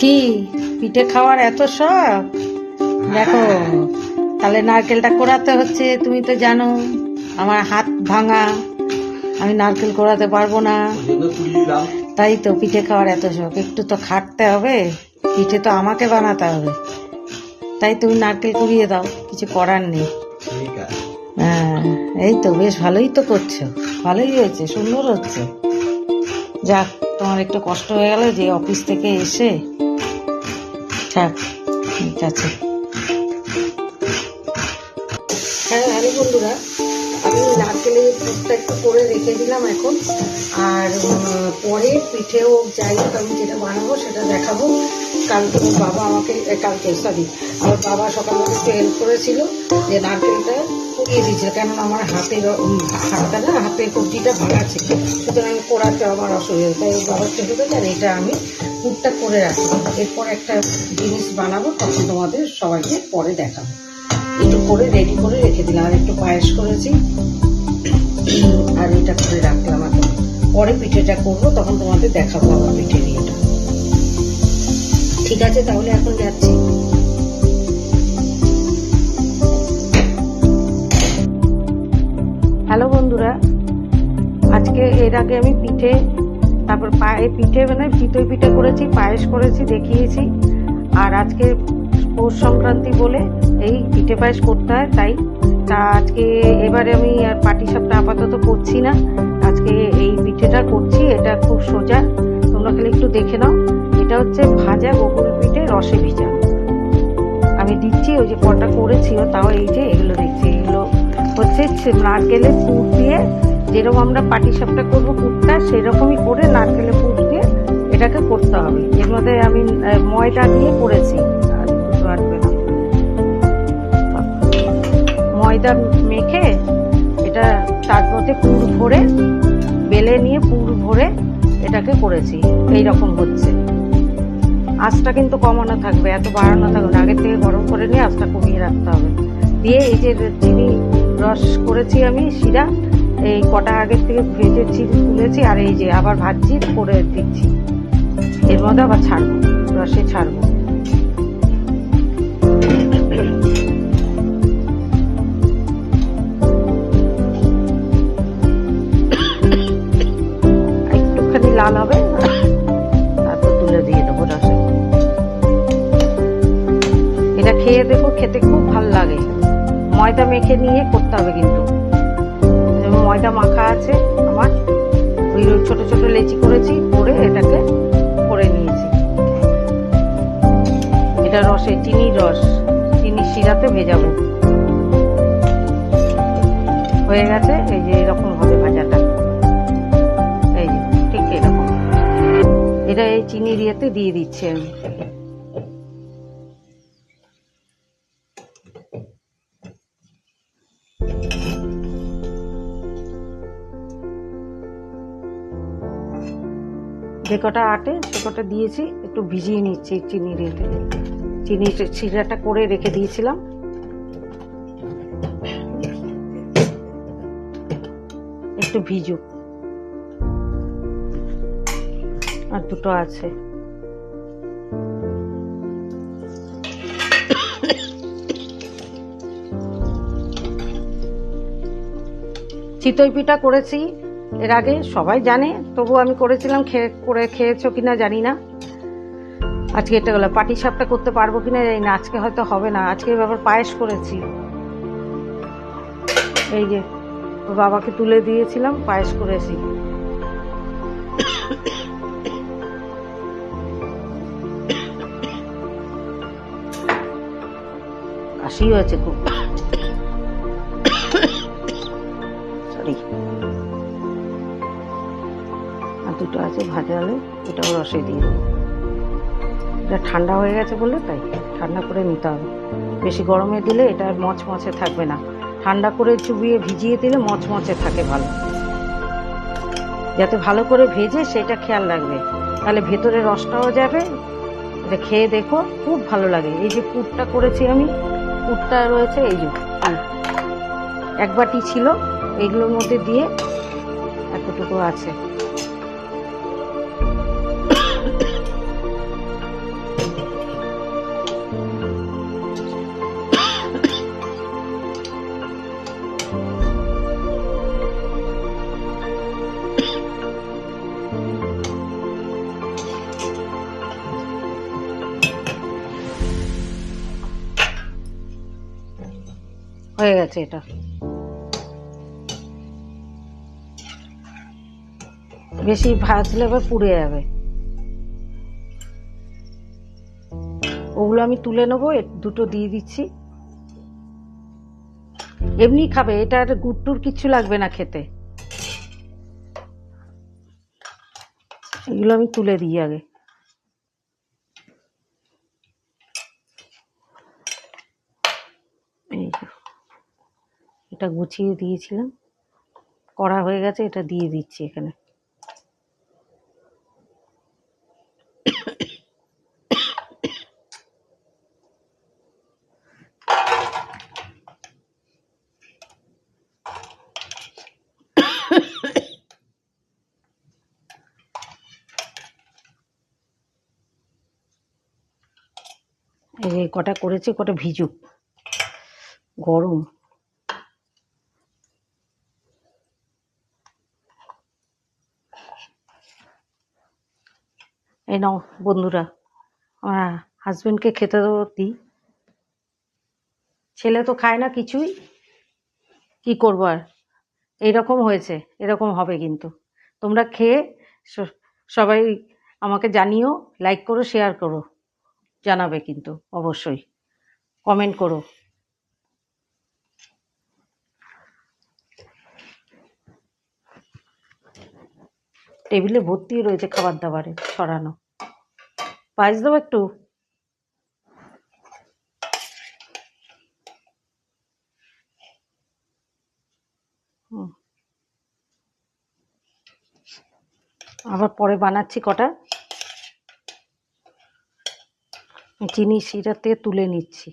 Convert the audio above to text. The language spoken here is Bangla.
কি? পিঠে খাওয়ার এত শখ? দেখো তাহলে নারকেলটা কোড়াতে হচ্ছে তুমি তো জানো আমার হাত ভাঙা আমি নারকেল কোড়াতে পারব না। তাই তো পিঠে খাওয়ার এত শখ একটু তো খাটতে হবে পিঠে তো আমাকে বানাতে হবে। তাই তুমি নারকেল কুড়িয়ে দাও কিছু করার নেই। হ্যাঁ এই তো বেশ ভালোই তো করছ ভালোই হয়েছে সুন্দর হচ্ছে। যাক তোমার একটু কষ্ট হয়ে গেল যে অফিস থেকে এসে থাক ঠিক আছে। হ্যাঁ হ্যালো বন্ধুরা, আমি নারকেলের দুধটা একটু করে রেখে দিলাম এখন। আর পরে পিঠেও যাই হোক, আমি যেটা বানাবো সেটা দেখাবো। কালকে বাবা আমাকে কালকে সরি আমার বাবা সকালবেলা একটু হেল্প করেছিল যে নারকেলটা কুড়িয়ে দিয়েছিল, কেননা আমার হাতের হাতটা না, হাতের কবজিটা ভাঙা ছিল সুতরাং কোড়াতে আমার অসুবিধা তাই ওর বাবা চেপে গেছে আর এটা আমি পুরটা করে রাখি। এরপর একটা জিনিস বানাবো, তখন তোমাদের সবাইকে পরে দেখাবো। একটু করে রেডি করে রেখে দিলাম, আর একটু পায়েস করেছি। আর এটা করে রাখলাম এখন পরে পিঠেটা করব, তখন তোমাদের দেখাবো আমার পিঠে নিয়ে ঠিক আছে, তাহলে এখন যাচ্ছি। বন্ধুরা আজকে এর আগে আমি পিঠে, তারপর পায়ে পিঠে মানে চিতই পিঠে করেছি, পায়েস করেছি, দেখিয়েছি। আর আজকে পৌষ সংক্রান্তি বলে এই পিঠে পায়েস করতে হয়, তাই তা আজকে এবারে আমি আর পাটি সাপটা আপাতত করছি না। আজকে এই পিঠেটা করছি, এটা খুব সোজা। তোমরা খালি একটু দেখে নাও, এটা হচ্ছে ভাজা বকুল পিঠে রসে ভিজা। আমি দিচ্ছি, ওই যে কটা করেছিও, তাও এই যে এগুলো দেখছি, এগুলো হচ্ছে নারকেলের পুর দিয়ে যেরকম আমরা পাটি সাপটা করব পুরটা, সেরকমই করে নারকেলের পুর দিয়ে এটাকে করতে হবে। এর মধ্যে আমি ময়দা দিয়ে করেছি। ময়দা মেখে এটা তার মধ্যে পুর ভরে, বেলে নিয়ে পুর ভরে এটাকে করেছি। এই রকম হচ্ছে। আঁচটা কিন্তু কমানো থাকবে, এত বাড়ানো থাকবে না। আগের থেকে গরম করে নিয়ে আঁচটা কমিয়ে রাখতে হবে। দিয়ে এই যে চিনি রস করেছি আমি, শিরা। এই কটা আগের থেকে ভেজে চিনি তুলেছি আর এই যে আবার ভাজছি, করে দিচ্ছি। এর মধ্যে আবার ছাড়বো রসে ছাড়বো। একটুখানি লাল হবে, তারপর তুলে দিয়ে দেবো রসে। এটা খেয়ে দেখো, খেতে খুব ভালো লাগে। ময়দা মেখে নিয়ে করতে হবে কিন্তু। ময়দা মাখা আছে আমার। ওই ছোট ছোট লেচি করেছি, করে এটাকে করে নিয়েছি। এটা রসে চিনির রস। চিনি শিরাতে ভেজাবো। হয়ে গেছে, এই যে এরকম হবে ভাজাটা। এই ঠিক এরকম। এটা এই চিনির ইয়েতে দিয়ে দিচ্ছি আমি। যে কটা আটে সে কটা দিয়েছি, একটু ভিজিয়ে নিচ্ছি চিনি রেখে চিনি শিরাটা করে রেখে দিয়েছিলাম। একটু ভিজুক। আর দুটো আছে। চিতই পিঠা করেছি। এর আগে সবাই জানে তবু আমি করেছিলাম খেয়ে করে খেয়েছো কিনা জানি না। আজকে এটা হলো, পাটি সাপটা করতে পারব কিনা জানি না, আজকে হয়তো হবে না, আজকে ব্যাপার পায়েস করেছি। এই যে বাবাকে তুলে দিয়েছিলাম, পায়েস করেছি। কাশি হয়েছে খুব। দুটো আছে ভাজা আলু এটাও রসে দিয়ে দেবো। এটা ঠান্ডা হয়ে গেছে বললে তাই, ঠান্ডা করে নিতে হবে। বেশি গরমে দিলে এটা মচমচে থাকবে না। ঠান্ডা করে চুবিয়ে ভিজিয়ে দিলে মচমচে থাকে ভালো। যাতে ভালো করে ভেজে সেটা খেয়াল রাখবে। তাহলে ভেতরে রসটাও যাবে, এটা খেয়ে দেখো, খুব ভালো লাগে। এই যে পুরটা করেছি আমি, পুরটা রয়েছে, এই যে। এক বাটি ছিল, এইগুলোর মধ্যে দিয়ে এতটুকু আছে। হয়ে গেছে এটা। বেশি ভাজলে আবার পুড়ে যাবে। ওগুলো আমি তুলে নেব দুটো দিয়ে দিচ্ছি। এমনি খাবে, এটা আর গুড়টুর কিচ্ছু লাগবে না খেতে। এগুলো আমি তুলে দিই আগে এই যে। এটা গুছিয়ে দিয়েছিলাম। করা হয়ে গেছে, এটা দিয়ে দিচ্ছি এখানে। কটা করেছি, কটা ভিজুক। গরম। এই নাও, বন্ধুরা, আমার হাজবেন্ডকে খেতে দিই। ছেলে তো খায় না কিছুই। কি করব আর? এইরকম হয়েছে, এরকম হবে কিন্তু। তোমরা খেয়ে সবাই আমাকে জানিও লাইক করো শেয়ার করো। জানাবে কিন্তু, অবশ্যই। কমেন্ট করো। টেবিলে ভর্তি রয়েছে খাবার দাবারে ছড়ানো। পায়েস দেবো একটু। আবার পরে বানাচ্ছি কটা? চিনি শিরাতে তুলে নিচ্ছি।